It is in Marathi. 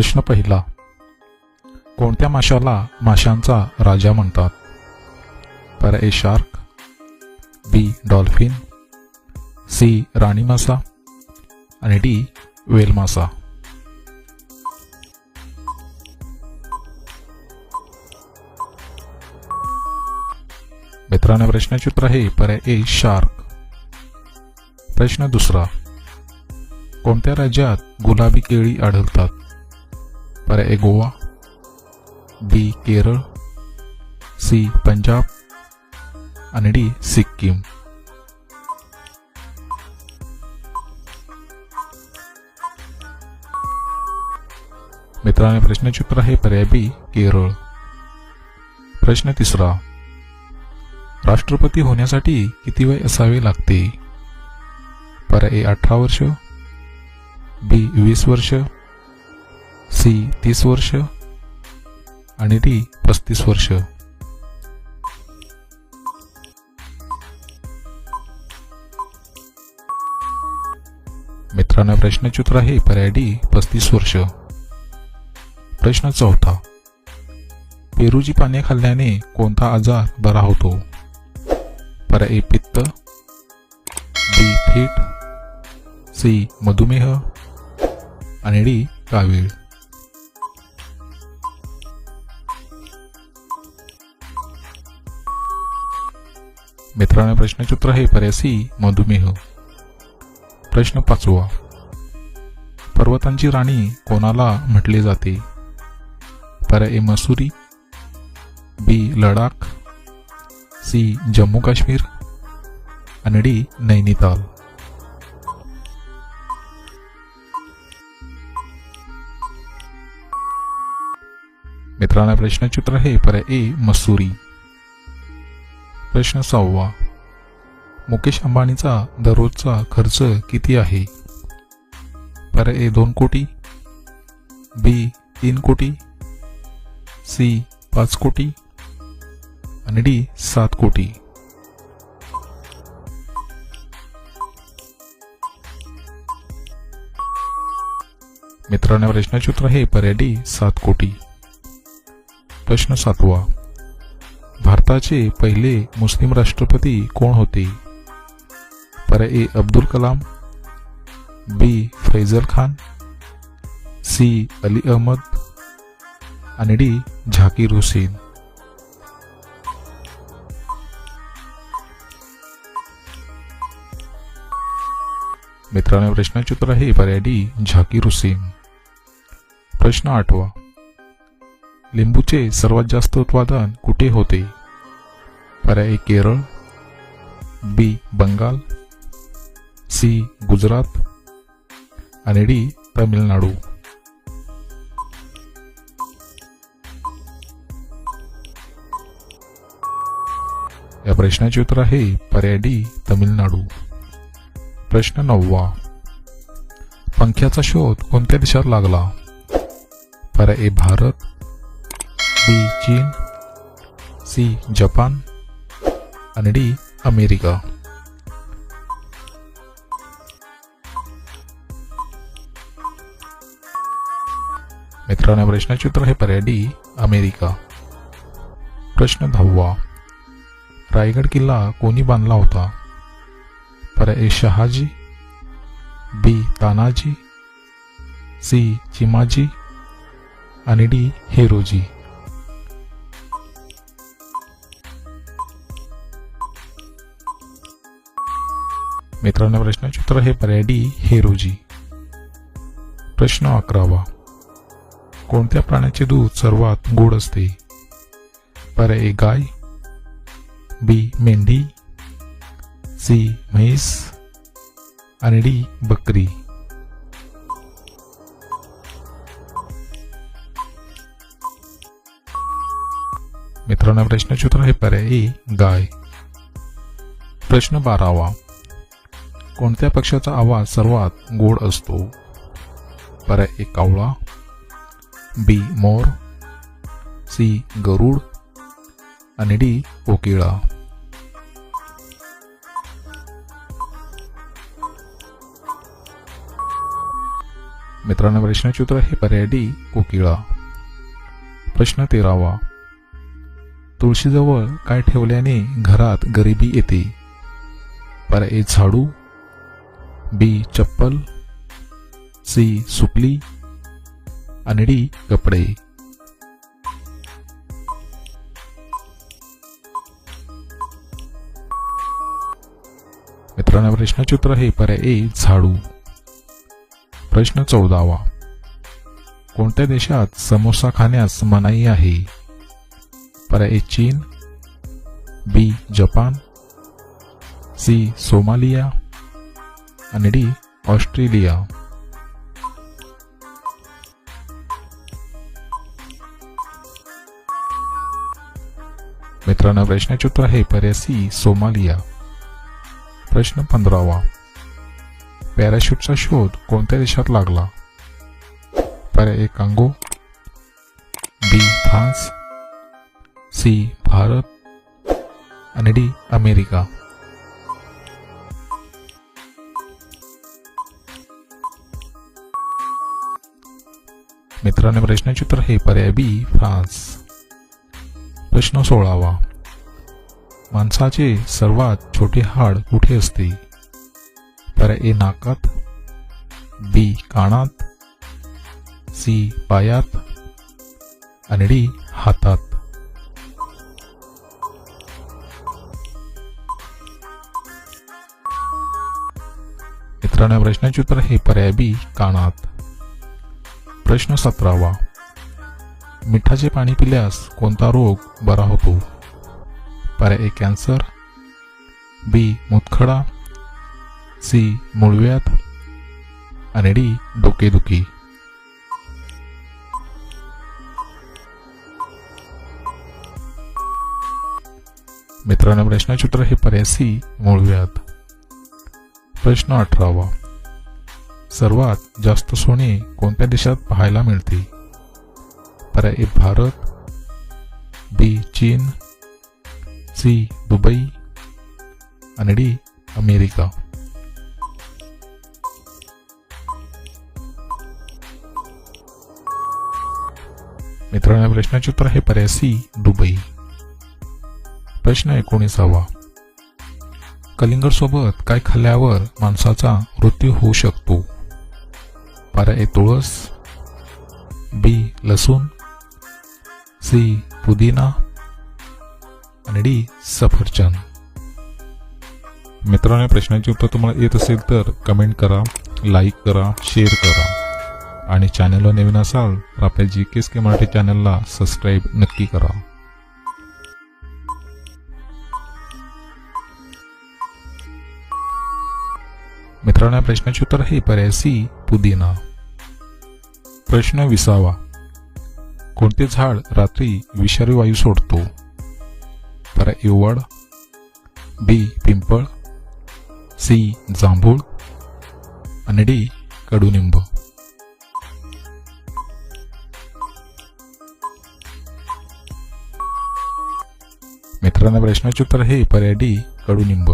प्रश्न पहिला. कोणत्या माशाला माशांचा राजा म्हणतात? पर A shark B dolphin C राणी मासा आणि डी वेल मासा. मित्रांनो प्रश्नाचे उत्तर आहे पर्याय ए शार्क. प्रश्न दुसरा. कोणत्या राज्यात गुलाबी केळी आढळतात? पर्याय A Goa B Kerala C Punjab आणि डी सिक्कीम मित्रांनो प्रश्नाचे उत्तर आहे. पर्याय बी केरळ प्रश्न तिसरा. राष्ट्रपती होण्यासाठी किती वय असावे लागते? पर्याय ए अठरा वर्ष. बी वीस वर्ष. सी तीस वर्ष आणि डी पस्तीस वर्ष. मित्रांनो प्रश्नाचे उत्तर आहे पर्याय डी पस्तीस वर्ष. प्रश्न चौथा. पेरूची पाने खाल्ल्याने कोणता आजार बरा होतो? पर्याय ए पित्त. बी फिट सी मधुमेह. आणि डी कावीळ. मित्रांनो प्रश्नचित्र हे आहे पर्याय सी मधुमेह. प्रश्न पाचवा. पर्वतांची राणी कोणाला म्हटले जाते? पर्याय A Mussoorie. B Ladakh. C Jammu Kashmir. आणि डी नैनिताल. मित्रांना प्रश्नचित्र उत्तर आहे पर्याय ए मसुरी. प्रश्न सहावा. मुकेश अंबानीचा दररोजचा खर्च किती आहे? पर ए दोन कोटी. बी तीन कोटी. सी पाच कोटी. आणि डी सात कोटी. मित्रांनो प्रश्नाचे उत्तर आहे पर्याय डी सात कोटी. प्रश्न सातवा. भारताचे पहिले मुस्लिम राष्ट्रपती कोण होते? पर्याय A Abdul Kalam B Faizal Khan C Ali Ahmed आणि डी झाकीर हुसेन. मित्रांनो प्रश्नाचे उत्तर आहे पर्याय डी झाकीर हुसेन. प्रश्न आठवा. लिंबूचे सर्वात जास्त उत्पादन कुठे होते? पर्याय A Kerala B Bengal C Gujarat आणि डी तामिळनाडू या प्रश्नाचे उत्तर आहे पर्याय डी तमिळनाडू प्रश्न नववा. पंख्याचा शोध कोणत्या देशात लागला? पर्याय ए भारत बी चीन सी जपान आणि डी अमेरिका. मित्रांनो प्रश्नाचे उत्तर आहे पर्याय डी अमेरिका. प्रश्न दहावा. रायगड किल्ला कोणी बांधला होता? पर्याय A Shahaji B Tanaji C Chimaji आणि डी हेरोजी. मित्रांनो प्रश्नाचे उत्तर आहे पर्याय डी हेरोजी. प्रश्न अकरावा. कोणत्या प्राण्याचे दूध सर्वात गोड असते? पर्याय ए गाय बी मेंढी सी म्हैस आणि डी बकरी. मित्रांनो प्रश्नाचे उत्तर आहे पर्याय ए गाय. प्रश्न बारावा. कोणत्या पक्षाचा आवाज सर्वात गोड असतो? पर्याय ए कावळा बी मोर सी गरुड आणि डी कोकिळा. मित्रांनो प्रश्नाचे उत्तर हे पर्याय डी कोकिळा. प्रश्न तेरावा. तुळशीजवळ काय ठेवल्याने घरात गरिबी येते? पर्याय झाडू बी चप्पल सी सुपली आणि डी कपडे. मित्रांनो प्रश्नाचे उत्तर आहे पर्याय ए झाडू. प्रश्न चौदावा. कोणत्या देशात समोसा खाण्यास मनाई आहे? पर्याय ए चीन बी जपान सी सोमालिया आणि डी ऑस्ट्रेलिया. मित्रांनो प्रश्नाचे उत्तर आहे पर्याय सी सोमालिया. प्रश्न पंधरावा. पॅराशूटचा शोध कोणत्या देशात लागला? पर्याय A Congo. B France. C Bharat. आणि डी अमेरिका. मित्रांनो प्रश्नाचे उत्तर हे पर्याय बी फ्रान्स. प्रश्न सोळावा. माणसाचे सर्वात छोटे हाड कुठे असते? पर्याय ए नाकात. बी कानात. सी पायात. आणि डी हातात. मित्रांनो प्रश्नाचे उत्तर हे पर्याय बी कानात. प्रश्न सतरावा. मिठाचे पाणी पिल्यास कोणता रोग बरा होतो? पर्याय ए कॅन्सर बी मुतखडा सी मुळव्यात आणि डी डोकेदुखी. मित्रांनो प्रश्नाचे उत्तर हे पर्याय सी मुळव्यात प्रश्न अठरावा. सर्वात जास्त सोने कोणत्या देशात पाहायला मिळते? पर्याय ए भारत बी चीन सी दुबई आणि डी अमेरिका. मित्रांनो या प्रश्नाचे उत्तर आहे पर्याय सी दुबई. प्रश्न एकोणीसावा. कलिंगड सोबत काय खाल्ल्यावर माणसाचा मृत्यू होऊ शकतो? पर्याय ए तुळस बी लसूण सी पुदिना आणि डी सफरचंद. मित्रांनो या उत्तर तुम्हाला येत असेल तर कमेंट करा लाईक करा शेअर करा. आणि चॅनेलवर नवीन असाल तर आपल्या जी केस के मराठी चॅनलला सबस्क्राईब नक्की करा. मित्रांनो या प्रश्नाचे उत्तर आहे पर्याय सी पुदिना. प्रश्न विसावा. कोणते झाड रात्री विषारी वायू सोडतो? तर एवड बी पिंपळ सी जांभूळ आणि डी कडुनिंब. मित्रांनो प्रश्नाचे उत्तर हे पर्याय डी कडुनिंब.